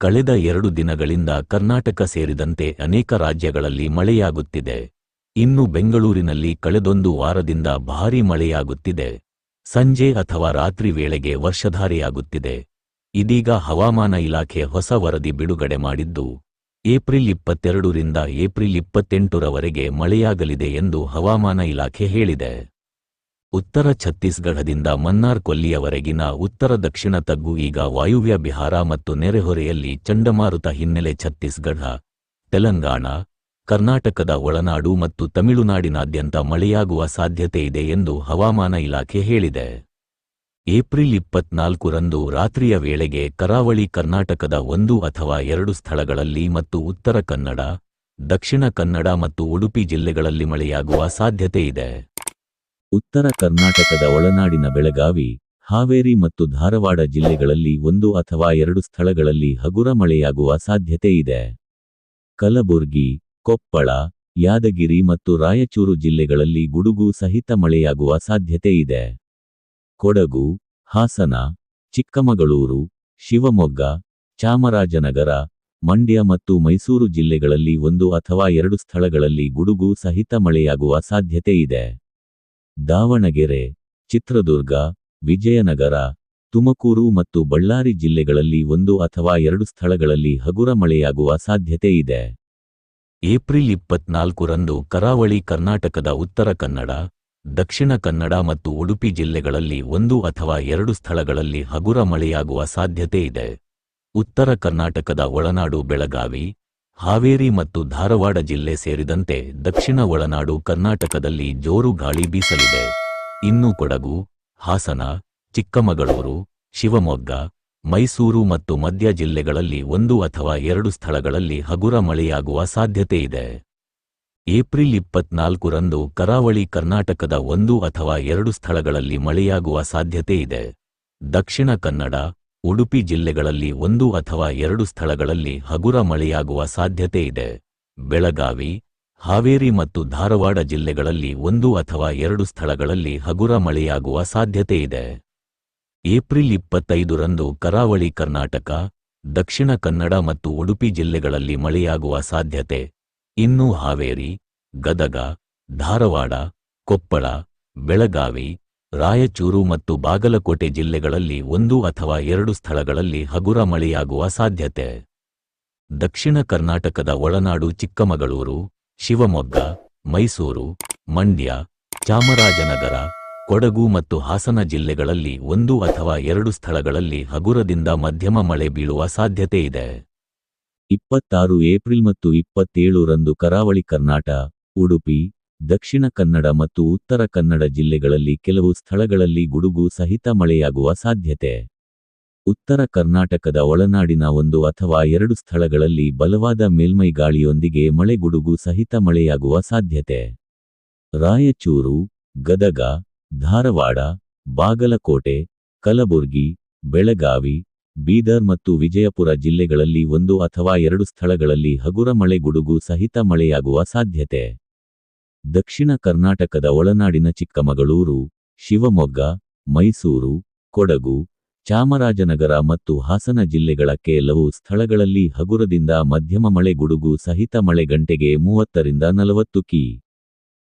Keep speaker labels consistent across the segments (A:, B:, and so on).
A: ಕಳೆದ ಎರಡು ದಿನಗಳಿಂದ ಕರ್ನಾಟಕ ಸೇರಿದಂತೆ ಅನೇಕ ರಾಜ್ಯಗಳಲ್ಲಿ ಮಳೆಯಾಗುತ್ತಿದೆ. ಇನ್ನು ಬೆಂಗಳೂರಿನಲ್ಲಿ ಕಳೆದೊಂದು ವಾರದಿಂದ ಭಾರೀ ಮಳೆಯಾಗುತ್ತಿದೆ. ಸಂಜೆ ಅಥವಾ ರಾತ್ರಿ ವೇಳೆಗೆ ವರ್ಷಧಾರೆಯಾಗುತ್ತಿದೆ. ಇದೀಗ ಹವಾಮಾನ ಇಲಾಖೆ ಹೊಸ ವರದಿ ಬಿಡುಗಡೆ ಮಾಡಿದ್ದು, ಏಪ್ರಿಲ್ ಇಪ್ಪತ್ತೆರಡರಿಂದ ಏಪ್ರಿಲ್ ಇಪ್ಪತ್ತೆಂಟರವರೆಗೆ ಮಳೆಯಾಗಲಿದೆ ಎಂದು ಹವಾಮಾನ ಇಲಾಖೆ ಹೇಳಿದೆ. ಉತ್ತರ ಛತ್ತೀಸ್ಗಢದಿಂದ ಮನ್ನಾರ್ ಕೊಲ್ಲಿಯವರೆಗಿನ ಉತ್ತರ ದಕ್ಷಿಣ ತಗ್ಗು ಈಗ ವಾಯುವ್ಯ ಬಿಹಾರ ಮತ್ತು ನೆರೆಹೊರೆಯಲ್ಲಿ ಚಂಡಮಾರುತ ಹಿನ್ನೆಲೆ ಛತ್ತೀಸ್ಗಢ, ತೆಲಂಗಾಣ, ಕರ್ನಾಟಕದ ಒಳನಾಡು ಮತ್ತು ತಮಿಳುನಾಡಿನಾದ್ಯಂತ ಮಳೆಯಾಗುವ ಸಾಧ್ಯತೆ ಇದೆ ಎಂದು ಹವಾಮಾನ ಇಲಾಖೆ ಹೇಳಿದೆ. ಏಪ್ರಿಲ್ ಇಪ್ಪತ್ನಾಲ್ಕರಂದು ರಾತ್ರಿಯ ವೇಳೆಗೆ ಕರಾವಳಿ ಕರ್ನಾಟಕದ ಒಂದು ಅಥವಾ ಎರಡು ಸ್ಥಳಗಳಲ್ಲಿ ಮತ್ತು ಉತ್ತರ ಕನ್ನಡ, ದಕ್ಷಿಣ ಕನ್ನಡ ಮತ್ತು ಉಡುಪಿ ಜಿಲ್ಲೆಗಳಲ್ಲಿ ಮಳೆಯಾಗುವ ಸಾಧ್ಯತೆ ಇದೆ. ಉತ್ತರ ಕರ್ನಾಟಕದ ಒಳನಾಡಿನ ಬೆಳಗಾವಿ, ಹಾವೇರಿ ಮತ್ತು ಧಾರವಾಡ ಜಿಲ್ಲೆಗಳಲ್ಲಿ ಒಂದು ಅಥವಾ ಎರಡು ಸ್ಥಳಗಳಲ್ಲಿ ಹಗುರ ಮಳೆಯಾಗುವ ಸಾಧ್ಯತೆ ಇದೆ. ಕಲಬುರ್ಗಿ, ಕೊಪ್ಪಳ, ಯಾದಗಿರಿ ಮತ್ತು ರಾಯಚೂರು ಜಿಲ್ಲೆಗಳಲ್ಲಿ ಗುಡುಗು ಸಹಿತ ಮಳೆಯಾಗುವ ಸಾಧ್ಯತೆ ಇದೆ. ಕೊಡಗು, ಹಾಸನ, ಚಿಕ್ಕಮಗಳೂರು, ಶಿವಮೊಗ್ಗ, ಚಾಮರಾಜನಗರ, ಮಂಡ್ಯ ಮತ್ತು ಮೈಸೂರು ಜಿಲ್ಲೆಗಳಲ್ಲಿ ಒಂದು ಅಥವಾ ಎರಡು ಸ್ಥಳಗಳಲ್ಲಿ ಗುಡುಗು ಸಹಿತ ಮಳೆಯಾಗುವ ಸಾಧ್ಯತೆ ಇದೆ. ದಾವಣಗೆರೆ, ಚಿತ್ರದುರ್ಗ, ವಿಜಯನಗರ, ತುಮಕೂರು ಮತ್ತು ಬಳ್ಳಾರಿ ಜಿಲ್ಲೆಗಳಲ್ಲಿ ಒಂದು ಅಥವಾ ಎರಡು ಸ್ಥಳಗಳಲ್ಲಿ ಹಗುರ ಮಳೆಯಾಗುವ ಸಾಧ್ಯತೆ ಇದೆ. ಏಪ್ರಿಲ್ ಇಪ್ಪತ್ನಾಲ್ಕರಂದು ಕರಾವಳಿ ಕರ್ನಾಟಕದ ಉತ್ತರ ಕನ್ನಡ, ದಕ್ಷಿಣ ಕನ್ನಡ ಮತ್ತು ಉಡುಪಿ ಜಿಲ್ಲೆಗಳಲ್ಲಿ ಒಂದು ಅಥವಾ ಎರಡು ಸ್ಥಳಗಳಲ್ಲಿ ಹಗುರ ಮಳೆಯಾಗುವ ಸಾಧ್ಯತೆ ಇದೆ. ಉತ್ತರ ಕರ್ನಾಟಕದ ಒಳನಾಡು ಬೆಳಗಾವಿ ಹಾವೇರಿ ಮತ್ತು ಧಾರವಾಡ ಜಿಲ್ಲೆ ಸೇರಿದಂತೆ ದಕ್ಷಿಣ ಒಳನಾಡು ಕರ್ನಾಟಕದಲ್ಲಿ ಜೋರು ಗಾಳಿ ಬೀಸಲಿದೆ. ಇನ್ನು ಕೊಡಗು, ಹಾಸನ, ಚಿಕ್ಕಮಗಳೂರು, ಶಿವಮೊಗ್ಗ, ಮೈಸೂರು ಮತ್ತು ಮಧ್ಯ ಜಿಲ್ಲೆಗಳಲ್ಲಿ ಒಂದು ಅಥವಾ ಎರಡು ಸ್ಥಳಗಳಲ್ಲಿ ಹಗುರ ಮಳೆಯಾಗುವ ಸಾಧ್ಯತೆ ಇದೆ. ಏಪ್ರಿಲ್ ಇಪ್ಪತ್ನಾಲ್ಕರಂದು ಕರಾವಳಿ ಕರ್ನಾಟಕದ ಒಂದು ಅಥವಾ ಎರಡು ಸ್ಥಳಗಳಲ್ಲಿ ಮಳೆಯಾಗುವ ಸಾಧ್ಯತೆ ಇದೆ. ದಕ್ಷಿಣ ಕನ್ನಡ ಉಡುಪಿ ಜಿಲ್ಲೆಗಳಲ್ಲಿ ಒಂದು ಅಥವಾ ಎರಡು ಸ್ಥಳಗಳಲ್ಲಿ ಹಗುರ ಮಳೆಯಾಗುವ ಸಾಧ್ಯತೆ ಇದೆ. ಬೆಳಗಾವಿ, ಹಾವೇರಿ ಮತ್ತು ಧಾರವಾಡ ಜಿಲ್ಲೆಗಳಲ್ಲಿ ಒಂದು ಅಥವಾ ಎರಡು ಸ್ಥಳಗಳಲ್ಲಿ ಹಗುರ ಮಳೆಯಾಗುವ ಸಾಧ್ಯತೆ ಇದೆ. ಏಪ್ರಿಲ್ ಇಪ್ಪತ್ತೈದರಂದು ಕರಾವಳಿ ಕರ್ನಾಟಕ, ದಕ್ಷಿಣ ಕನ್ನಡ ಮತ್ತು ಉಡುಪಿ ಜಿಲ್ಲೆಗಳಲ್ಲಿ ಮಳೆಯಾಗುವ ಸಾಧ್ಯತೆ. ಇನ್ನೂ ಹಾವೇರಿ, ಗದಗ, ಧಾರವಾಡ, ಕೊಪ್ಪಳ, ಬೆಳಗಾವಿ ರಾಯಚೂರು ಮತ್ತು ಬಾಗಲಕೋಟೆ ಜಿಲ್ಲೆಗಳಲ್ಲಿ ಒಂದು ಅಥವಾ ಎರಡು ಸ್ಥಳಗಳಲ್ಲಿ ಹಗುರ ಮಳೆಯಾಗುವ ಸಾಧ್ಯತೆ. ದಕ್ಷಿಣ ಕರ್ನಾಟಕದ ಒಳನಾಡು ಚಿಕ್ಕಮಗಳೂರು, ಶಿವಮೊಗ್ಗ, ಮೈಸೂರು, ಮಂಡ್ಯ, ಚಾಮರಾಜನಗರ, ಕೊಡಗು ಮತ್ತು ಹಾಸನ ಜಿಲ್ಲೆಗಳಲ್ಲಿ ಒಂದು ಅಥವಾ ಎರಡು ಸ್ಥಳಗಳಲ್ಲಿ ಹಗುರದಿಂದ ಮಧ್ಯಮ ಮಳೆ ಬೀಳುವ ಸಾಧ್ಯತೆ ಇದೆ. ಇಪ್ಪತ್ತಾರು ಏಪ್ರಿಲ್ ಮತ್ತು ಇಪ್ಪತ್ತೇಳರಂದು ಕರಾವಳಿ ಕರ್ನಾಟಕ ಉಡುಪಿ ದಕ್ಷಿಣ ಕನ್ನಡ ಮತ್ತು ಉತ್ತರ ಕನ್ನಡ ಜಿಲ್ಲೆಗಳಲ್ಲಿ ಕೆಲವು ಸ್ಥಳಗಳಲ್ಲಿ ಗುಡುಗು ಸಹಿತ ಮಳೆಯಾಗುವ ಸಾಧ್ಯತೆ. ಉತ್ತರ ಕರ್ನಾಟಕದ ಒಳನಾಡಿನ ಒಂದು ಅಥವಾ ಎರಡು ಸ್ಥಳಗಳಲ್ಲಿ ಬಲವಾದ ಮೇಲ್ಮೈ ಗಾಳಿಯೊಂದಿಗೆ ಮಳೆ ಗುಡುಗು ಸಹಿತ ಮಳೆಯಾಗುವ ಸಾಧ್ಯತೆ. ರಾಯಚೂರು, ಗದಗ, ಧಾರವಾಡ, ಬಾಗಲಕೋಟೆ, ಕಲಬುರ್ಗಿ, ಬೆಳಗಾವಿ, ಬೀದರ್ ಮತ್ತು ವಿಜಯಪುರ ಜಿಲ್ಲೆಗಳಲ್ಲಿ ಒಂದು ಅಥವಾ ಎರಡು ಸ್ಥಳಗಳಲ್ಲಿ ಹಗುರ ಮಳೆ ಗುಡುಗು ಸಹಿತ ಮಳೆಯಾಗುವ ಸಾಧ್ಯತೆ. ದಕ್ಷಿಣ ಕರ್ನಾಟಕದ ಒಳನಾಡಿನ ಚಿಕ್ಕಮಗಳೂರು, ಶಿವಮೊಗ್ಗ, ಮೈಸೂರು, ಕೊಡಗು, ಚಾಮರಾಜನಗರ ಮತ್ತು ಹಾಸನ ಜಿಲ್ಲೆಗಳ ಕೆಲವು ಸ್ಥಳಗಳಲ್ಲಿ ಹಗುರದಿಂದ ಮಧ್ಯಮ ಮಳೆ ಗುಡುಗು ಸಹಿತ ಮಳೆ ಗಂಟೆಗೆ ಮೂವತ್ತರಿಂದ ನಲವತ್ತು ಕಿ.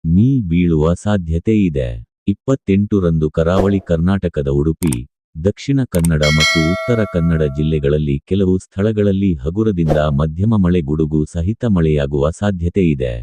A: ಮೀ. ಬೀಳುವ ಸಾಧ್ಯತೆ ಇದೆ. ಇಪ್ಪತ್ತೆಂಟರಂದು ಕರಾವಳಿ ಕರ್ನಾಟಕದ ಉಡುಪಿ, ದಕ್ಷಿಣ ಕನ್ನಡ ಮತ್ತು ಉತ್ತರ ಕನ್ನಡ ಜಿಲ್ಲೆಗಳಲ್ಲಿ ಕೆಲವು ಸ್ಥಳಗಳಲ್ಲಿ ಹಗುರದಿಂದ ಮಧ್ಯಮ ಮಳೆ ಗುಡುಗು ಸಹಿತ ಮಳೆಯಾಗುವ ಸಾಧ್ಯತೆ ಇದೆ.